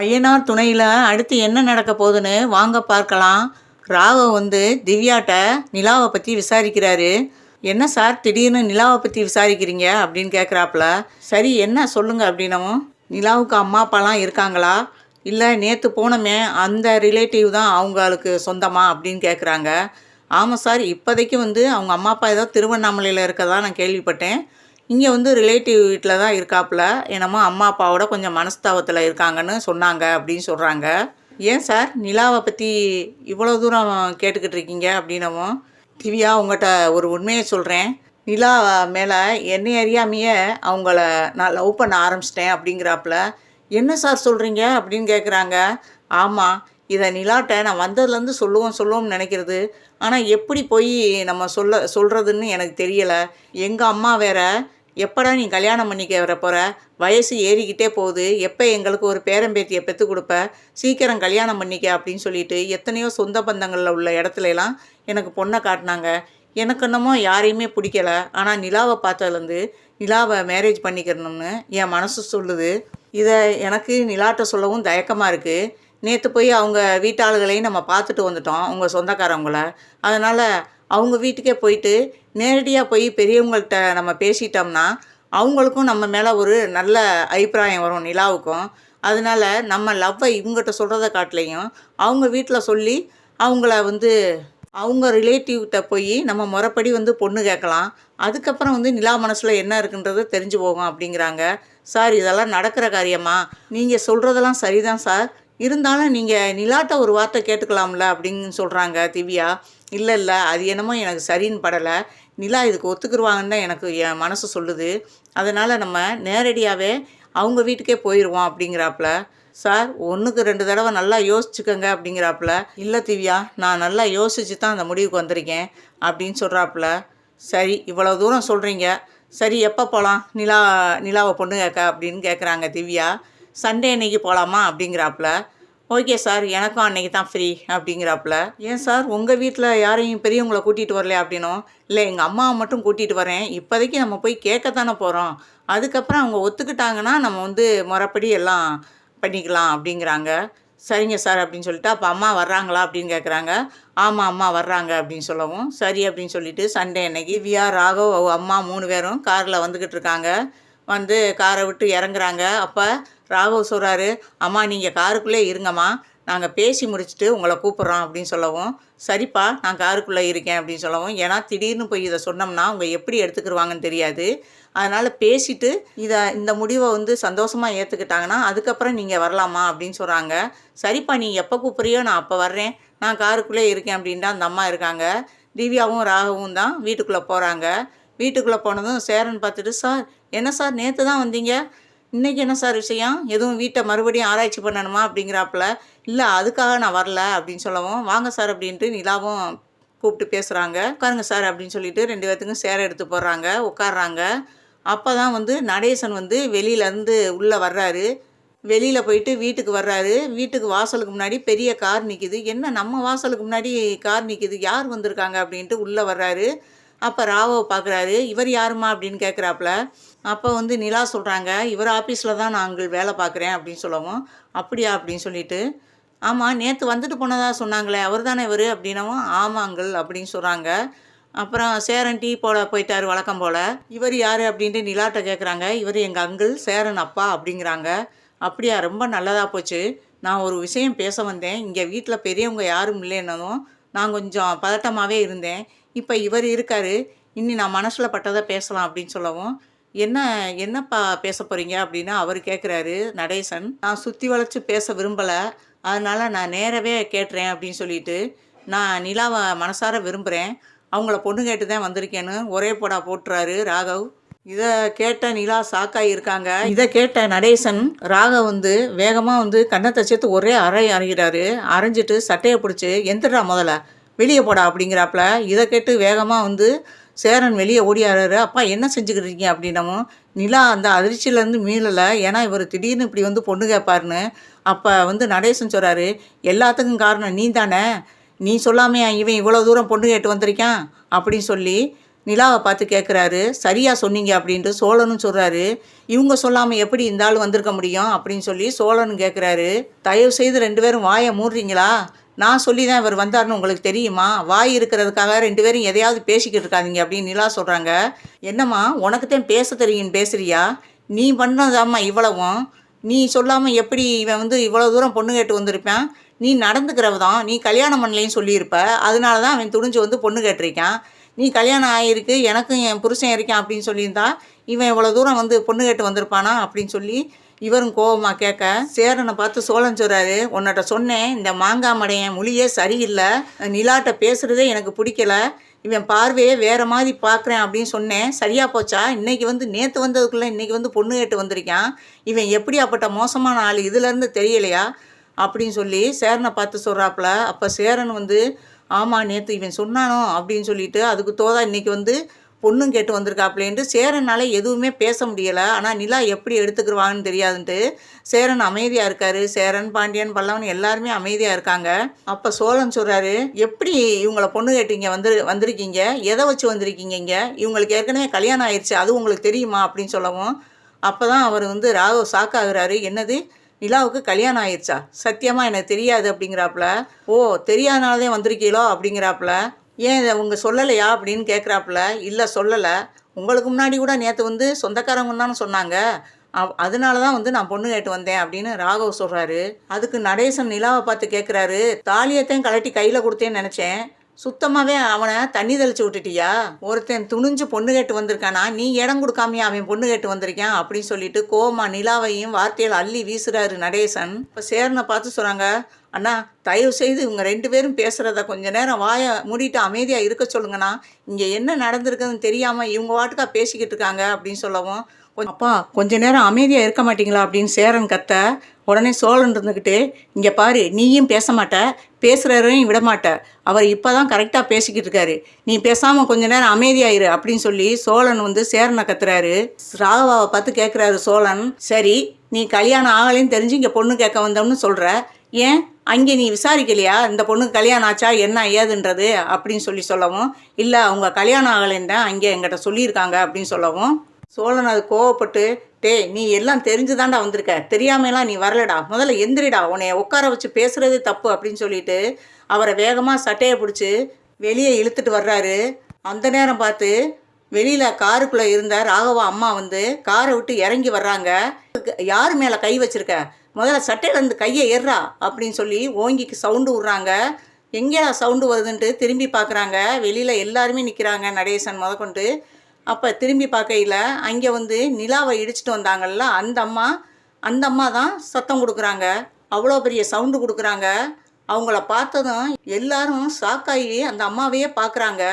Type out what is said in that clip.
ஐயனார் துணையில் அடுத்து என்ன நடக்க போகுதுன்னு வாங்க பார்க்கலாம். ராகவ் வந்து திவ்யாட்ட நிலாவை பற்றி விசாரிக்கிறாரு. என்ன சார் திடீர்னு நிலாவை பற்றி விசாரிக்கிறீங்க? அப்படின்னு கேட்குறாப்புல சரி என்ன சொல்லுங்க? அப்படின்னவும் நிலாவுக்கு அம்மா அப்பாலாம் இருக்காங்களா? இல்லை நேற்று போனமே அந்த ரிலேட்டிவ் தான் அவங்களுக்கு சொந்தமா? அப்படின்னு கேட்குறாங்க ஆமாம் சார் இப்போதைக்கு வந்து அவங்க அம்மா அப்பா ஏதோ திருவண்ணாமலையில் இருக்கதா நான் கேள்விப்பட்டேன். இங்கே வந்து ரிலேட்டிவ் வீட்டில் தான் இருக்காப்புல. என்னமோ அம்மா அப்பாவோட கொஞ்சம் மனஸ்தாபத்தில் இருக்காங்கன்னு சொன்னாங்க அப்படின்னு சொல்கிறாங்க ஏன் சார்? நிலாவை பற்றி இவ்வளோ தூரம் கேட்டுக்கிட்டு இருக்கீங்க அப்படின்னவும் திவ்யா உங்கள்கிட்ட ஒரு உண்மையை சொல்கிறேன் நிலா மேலே என்னை அறியாமையே அவங்கள நான் லவ் பண்ண ஆரம்பிச்சிட்டேன் அப்படிங்கிறாப்புல. என்ன சார் சொல்கிறீங்க அப்படின்னு கேட்குறாங்க ஆமாம் இதை நிலாட்ட நான் வந்ததுலேருந்து சொல்லுவோம் சொல்லுவோம்னு நினைக்கிறது. ஆனால் எப்படி போய் நம்ம சொல்ல சொல்கிறதுன்னு எனக்கு தெரியலை. எங்கள் அம்மா வேற எப்படா நீ கல்யாணம் பண்ணிக்க வர போகிற வயசு ஏறிக்கிட்டே போகுது. எப்போ எங்களுக்கு ஒரு பேரம்பேத்தியை பெற்று கொடுப்ப? சீக்கிரம் கல்யாணம் பண்ணிக்க அப்படின்னு சொல்லிட்டு எத்தனையோ சொந்த பந்தங்களில் உள்ள இடத்துலலாம் எனக்கு பொண்ணை காட்டினாங்க. எனக்கு என்னமோ யாரையுமே பிடிக்கல. ஆனால் நிலாவை பார்த்ததுலேருந்து நிலாவை மேரேஜ் பண்ணிக்கிறணும்னு என் மனசு சொல்லுது. இதை எனக்கு நிலாட்ட சொல்லவும் தயக்கமாக இருக்குது நேற்று போய் அவங்க வீட்டாளுகளையும் நம்ம பார்த்துட்டு வந்துட்டோம் அவங்க சொந்தக்காரவங்கள. அதனால் அவங்க வீட்டுக்கே போயிட்டு நேரடியாக போய் பெரியவங்கள்ட்ட நம்ம பேசிட்டோம்னா அவங்களுக்கும் நம்ம மேலே ஒரு நல்ல அபிப்பிராயம் வரும் நிலாவுக்கும். அதனால நம்ம லவ்வை இவங்ககிட்ட சொல்கிறத காட்டிலையும் அவங்க வீட்டில் சொல்லி அவங்கள வந்து அவங்க ரிலேட்டிவ்கிட்ட போய் நம்ம முறைப்படி வந்து பொண்ணு கேட்கலாம். அதுக்கப்புறம் வந்து நிலா மனசில் என்ன இருக்குன்றது தெரிஞ்சு போகும் அப்படிங்கிறாங்க. சார் இதெல்லாம் நடக்கிற காரியமா? நீங்கள் சொல்கிறதெல்லாம் சரிதான் சார். இருந்தாலும் நீங்கள் நிலாட்ட ஒரு வார்த்தை கேட்டுக்கலாம்ல அப்படின்னு சொல்கிறாங்க திவ்யா. இல்லை இல்லை. அது என்னமோ எனக்கு சரின்னு படலை. நிலா இதுக்கு ஒத்துக்குருவாங்கன்னு தான் எனக்கு என் மனசு சொல்லுது. அதனால் நம்ம நேரடியாகவே அவங்க வீட்டுக்கே போயிடுவோம் அப்படிங்கிறாப்புல. சார் ஒன்றுக்கு ரெண்டு தடவை நல்லா யோசிச்சுக்கோங்க அப்படிங்கிறாப்புல. இல்லை திவ்யா நான் நல்லா யோசிச்சு தான் அந்த முடிவுக்கு வந்திருக்கேன் அப்படின்னு சொல்கிறாப்புல சரி இவ்வளோ தூரம் சொல்கிறீங்க சரி எப்போ போகலாம் நிலா நிலாவை பொண்ணு கேட்க அப்படின்னு கேட்குறாங்க திவ்யா. சண்டே அன்னைக்கு போகலாமா அப்படிங்கிறாப்புல. ஓகே சார் எனக்கும் அன்னைக்கு தான் ஃப்ரீ அப்படிங்கிறாப்புல. ஏன் சார் உங்கள் வீட்டில் யாரையும் பெரியவங்களை கூட்டிகிட்டு வரலையா அப்படின்னும் இல்லை எங்கள் அம்மாவை மட்டும் கூட்டிகிட்டு வரேன். இப்போதைக்கு நம்ம போய் கேட்கத்தானே போகிறோம் அதுக்கப்புறம் அவங்க ஒத்துக்கிட்டாங்கன்னா நம்ம வந்து முறைப்படி எல்லாம் பண்ணிக்கலாம் அப்படிங்கிறாங்க. சரிங்க சார் அப்படின்னு சொல்லிட்டு அப்போ அம்மா வர்றாங்களா அப்படின்னு கேட்குறாங்க ஆமாம் அம்மா வர்றாங்க அப்படின்னு சொல்லவும் சரி அப்படின்னு சொல்லிட்டு சண்டே அன்னைக்கு விஆர் ராகவ் அம்மா மூணு பேரும் காரில் வந்துக்கிட்டு இருக்காங்க. வந்து காரை விட்டு இறங்குறாங்க. அப்போ ராகவ் சொல்கிறாரு அம்மா நீங்கள் காருக்குள்ளே இருங்கம்மா. நாங்கள் பேசி முடிச்சுட்டு உங்களை கூப்பிட்றோம் அப்படின்னு சொல்லவும் சரிப்பா நான் காருக்குள்ளே இருக்கேன் அப்படின்னு சொல்லவும் ஏன்னா திடீர்னு போய் இதை சொன்னோம்னா அவங்க எப்படி எடுத்துக்கிருவாங்கன்னு தெரியாது. அதனால் பேசிட்டு இதை இந்த முடிவை வந்து சந்தோஷமாக ஏற்றுக்கிட்டாங்கன்னா அதுக்கப்புறம் நீங்கள் வரலாமா அப்படின்னு சொல்கிறாங்க சரிப்பா நீ எப்போ கூப்பிட்றியோ நான் அப்போ வர்றேன். நான் காருக்குள்ளே இருக்கேன் அப்படின்ட்டு அந்த அம்மா இருக்காங்க. திவ்யாவும் ராகவும் தான் வீட்டுக்குள்ளே போகிறாங்க வீட்டுக்குள்ளே போனதும் சேரன் பார்த்துட்டு சார் என்ன சார் நேற்று தான் வந்தீங்க? இன்றைக்கி என்ன சார் விஷயம்? எதுவும் வீட்டை மறுபடியும் ஆராய்ச்சி பண்ணணுமா அப்படிங்கிறாப்புல. இல்லை அதுக்காக நான் வரல அப்படின்னு சொல்லவும் வாங்க சார் அப்படின்ட்டு நிலாவும் கூப்பிட்டு பேசுகிறாங்க உட்காருங்க சார் அப்படின்னு சொல்லிட்டு ரெண்டு பேர்த்துக்கும் சேர எடுத்து போடுறாங்க உட்காடுறாங்க அப்போ தான் வந்து நடேசன் வந்து வெளியிலேருந்து உள்ளே வர்றாரு. வெளியில் போயிட்டு வீட்டுக்கு வர்றாரு. வீட்டுக்கு வாசலுக்கு முன்னாடி பெரிய கார் நிற்கிது என்ன நம்ம வாசலுக்கு முன்னாடி கார் நிற்கிது யார் வந்திருக்காங்க? அப்படின்ட்டு உள்ளே வர்றாரு. அப்போ ராவை பார்க்குறாரு இவர் யாருமா அப்படின்னு கேட்குறாப்புல அப்போ வந்து நிலா சொல்கிறாங்க இவர் ஆஃபீஸில் தான் நாங்கள் வேலை பார்க்குறேன் அப்படின்னு சொல்லவும் அப்படியா? அப்படின்னு சொல்லிட்டு ஆமாம் நேற்று வந்துட்டு போனதாக சொன்னாங்களே அவர் தானே இவர்? அப்படின்னவும் ஆமாங்கள் அப்படின்னு சொல்கிறாங்க அப்புறம் சேரன் டீ போட போயிட்டார் வழக்கம் போல். இவர் யார்? அப்படின்ட்டு நிலாட்ட கேட்குறாங்க இவர் எங்கள் அங்கிள் சேரன் அப்பா அப்படிங்கிறாங்க. அப்படியா ரொம்ப நல்லதாக போச்சு. நான் ஒரு விஷயம் பேச வந்தேன். இங்கே வீட்டில் பெரியவங்க யாரும் இல்லைன்னதும் நான் கொஞ்சம் பதட்டமாகவே இருந்தேன். இப்போ இவர் இருக்காரு இன்னி நான் மனசில் பட்டதை பேசலாம் அப்படின்னு சொல்லவும் என்ன என்னப்பா பேச போகிறீங்க அப்படின்னு அவர் கேட்குறாரு நடேசன் நான் சுற்றி வளைச்சு பேச விரும்பலை அதனால் நான் நேரவே கேட்டுறேன் அப்படின்னு சொல்லிட்டு நான் நிலாவை மனசார விரும்புகிறேன் அவங்கள பொண்ணு கேட்டு தான் வந்திருக்கேன்னு ஒரே போடா போட்டுறாரு ராகவ். இதை கேட்ட நிலா சாக்காய் இருக்காங்க. இதை கேட்ட நடேசன் ராகவ் வந்து வேகமாக வந்து கண்ணத்தை சேர்த்து ஒரே அறை அறைகிறாரு அரைஞ்சிட்டு சட்டையை பிடிச்சி எந்திரா முதல்ல வெளியே போடா அப்படிங்கிறாப்புல. இதை கேட்டு வேகமாக வந்து சேரன் வெளியே ஓடியாரு அப்பா என்ன செஞ்சுக்கிட்டு இருக்கீங்க அப்படின்னமும் நிலா அந்த அதிர்ச்சியிலேருந்து மீளலை. ஏன்னா இவர் திடீர்னு இப்படி வந்து பொண்ணு கேட்பாருன்னு. அப்போ வந்து நடேசன் சொல்கிறாரு எல்லாத்துக்கும் காரணம் நீ தானே நீ சொல்லாமையா இவன் இவ்வளோ தூரம் பொண்ணு கேட்டு வந்திருக்கான்? அப்படின்னு சொல்லி நிலாவை பார்த்து கேட்குறாரு சரியாக சொன்னீங்க அப்படின்ட்டு சோழனும் சொல்கிறாரு இவங்க சொல்லாமல் எப்படி இந்த ஆள் வந்திருக்க முடியும்? அப்படின்னு சொல்லி சோழனும் கேட்குறாரு தயவு செய்து ரெண்டு பேரும் வாயை மூடுறீங்களா? நான் சொல்லி தான் இவர் வந்தாருன்னு உங்களுக்கு தெரியுமா? வாய் இருக்கிறதுக்காக ரெண்டு பேரும் எதையாவது பேசிக்கிட்டு இருக்காதீங்க அப்படின்னு நிலா சொல்கிறாங்க என்னம்மா உனக்கு தான் பேச தெரியும்னு பேசுறியா? நீ பண்ணதாம்மா இவ்வளவும். நீ சொல்லாமல் எப்படி இவன் வந்து இவ்வளோ தூரம் பொண்ணு கேட்டு வந்திருப்பான்? நீ நடந்துக்கிறவ தான் நீ கல்யாணம் பண்ணலையும் சொல்லியிருப்ப. அதனால தான் அவன் துணிஞ்சு வந்து பொண்ணு கேட்டிருக்கான். நீ கல்யாணம் ஆகிருக்கு எனக்கும் என் புருஷன் இருக்கான் அப்படின்னு சொல்லியிருந்தா இவன் இவ்வளோ தூரம் வந்து பொண்ணு கேட்டு வந்திருப்பானா அப்படின்னு சொல்லி இவரும் கோவமாக கேட்க சேரனை பார்த்து சோழன் சொல்கிறாரு உன்னட்ட சொன்னேன் இந்த மாங்காய் மொழியே சரியில்லை நிலாட்ட பேசுகிறதே எனக்கு பிடிக்கல இவன் பார்வையே வேறு மாதிரி பார்க்குறேன் அப்படின்னு சொன்னேன். சரியாக போச்சா? இன்னைக்கு வந்து நேற்று வந்ததுக்குள்ளே இன்னைக்கு வந்து பொண்ணு கேட்டு வந்திருக்கான். இவன் எப்படி அப்பட்ட மோசமான ஆள் இதுலேருந்து தெரியலையா? அப்படின்னு சொல்லி சேரனை பார்த்து சொல்கிறாப்புல அப்போ சேரன் வந்து ஆமாம் நேற்று இவன் சொன்னானோ அப்படின்னு சொல்லிட்டு அதுக்கு தோதா இன்னைக்கு வந்து பொண்ணும் கேட்டு வந்திருக்காப்லேன்ட்டு சேரனால் எதுவுமே பேச முடியலை. ஆனால் நிலா எப்படி எடுத்துக்கிடுவாங்கன்னு தெரியாதுன்ட்டு சேரன் அமைதியாக இருக்காரு. சேரன் பாண்டியன் பல்லவன் எல்லாருமே அமைதியாக இருக்காங்க. அப்போ சோழன் சொல்கிறாரு எப்படி இவங்களை பொண்ணு கேட்டீங்க வந்து வந்திருக்கீங்க? எதை வச்சு வந்திருக்கீங்க இங்கே? இவங்களுக்கு ஏற்கனவே கல்யாணம் ஆயிடுச்சு அது உங்களுக்கு தெரியுமா? அப்படின்னு சொல்லவும் அப்போ தான் அவர் வந்து ராகவ் சாக்காகிறாரு. என்னது? நிலாவுக்கு கல்யாணம் ஆயிடுச்சா சத்தியமாக எனக்கு தெரியாது அப்படிங்கிறாப்புல. ஓ தெரியாதனாலதே வந்திருக்கீங்களோ அப்படிங்கிறாப்புல. ஏன் இதை உங்கள் சொல்லலையா அப்படின்னு கேட்குறாப்புல இல்லை சொல்லலை. உங்களுக்கு முன்னாடி கூட நேற்று வந்து சொந்தக்காரங்க தானே சொன்னாங்க. அதனால தான் வந்து நான் பொண்ணு கேட்டு வந்தேன் அப்படின்னு ராகவ் சொல்கிறாரு அதுக்கு நடேசன் நிலாவை பார்த்து கேட்குறாரு தாலியத்தையும் கலட்டி கையில் கொடுத்தேன்னு நினச்சேன். சுத்தமாகவே அவனை தண்ணி தெளிச்சு விட்டுட்டியா? ஒருத்தன் துணிஞ்சு பொண்ணு கேட்டு வந்திருக்கானா? நீ இடம் கொடுக்காமையா அவன் பொண்ணு கேட்டு வந்திருக்கான்? அப்படின்னு சொல்லிட்டு கோமா நிலாவையும் வார்த்தையில் அள்ளி வீசுறாரு நடேசன். இப்போ சேர்னை பார்த்து சொல்கிறாங்க அண்ணா தயவு செய்து இவங்க ரெண்டு பேரும் பேசுகிறத கொஞ்ச நேரம் வாயை மூடிட்டு அமைதியாக இருக்க சொல்லுங்கண்ணா. இங்கே என்ன நடந்திருக்குன்னு தெரியாமல் இவங்க வாட்டுக்கா பேசிக்கிட்டு இருக்காங்க அப்படின்னு சொல்லவும் அப்பா கொஞ்ச நேரம் அமைதியாக இருக்க மாட்டீங்களா அப்படின்னு சேரன் கத்த உடனே சோழன் இருந்துக்கிட்டு இங்கே பாரு நீயும் பேச மாட்ட பேசுகிறவரையும் விட மாட்ட. அவர் இப்போ தான் கரெக்டாக பேசிக்கிட்டு இருக்காரு. நீ பேசாமல் கொஞ்ச நேரம் அமைதியாயிரு அப்படின்னு சொல்லி சோழன் வந்து சேரனை கத்துறாரு. ராகவாவை பார்த்து கேட்குறாரு சோழன் சரி நீ கல்யாணம் ஆகலைன்னு தெரிஞ்சு இங்கே பொண்ணு கேட்க வந்தோம்னு சொல்கிற ஏன்? அங்கே நீ விசாரிக்கலையா? இந்த பொண்ணுக்கு கல்யாணம் ஆச்சா? என்ன ஏதுன்றது? அப்படின்னு சொல்லி சொல்லவும் இல்லை அவங்க கல்யாணம் ஆகலைன்னு தான் அங்கே எங்கிட்ட சொல்லியிருக்காங்க அப்படின்னு சொல்லவும் சோழன் அது கோவப்பட்டு டேய் நீ எல்லாம் தெரிஞ்சுதான்டா வந்திருக்க. தெரியாமலாம் நீ வரலடா. முதல்ல எந்திரிடா. உன்னை உட்கார வச்சு பேசுறது தப்பு அப்படின்னு சொல்லிட்டு அவரை வேகமாக சட்டையை பிடிச்சி வெளியே இழுத்துட்டு வர்றாரு. அந்த நேரம் பார்த்து வெளியில் காருக்குள்ளே இருந்த ராகவா அம்மா வந்து காரை விட்டு இறங்கி வர்றாங்க. யார் மேலே கை வச்சிருக்க? முதல்ல சட்டையிலேருந்து கையை ஏறுறா அப்படின்னு சொல்லி ஓங்கிக்கு சவுண்டு விட்றாங்க. எங்கேடா சவுண்டு வருதுன்ட்டு திரும்பி பார்க்குறாங்க. வெளியில் எல்லாருமே நிற்கிறாங்க நடேசன் முதற்கொண்டு அப்போ திரும்பி பார்க்கையில் அங்கே வந்து நிலாவை இடிச்சிட்டு வந்தாங்கல்ல அந்த அம்மா அந்த அம்மா தான் சத்தம் கொடுக்குறாங்க. அவ்வளோ பெரிய சவுண்டு கொடுக்குறாங்க. அவங்கள பார்த்ததும் எல்லாரும் ஷாக்காகி அந்த அம்மாவையே பார்க்குறாங்க.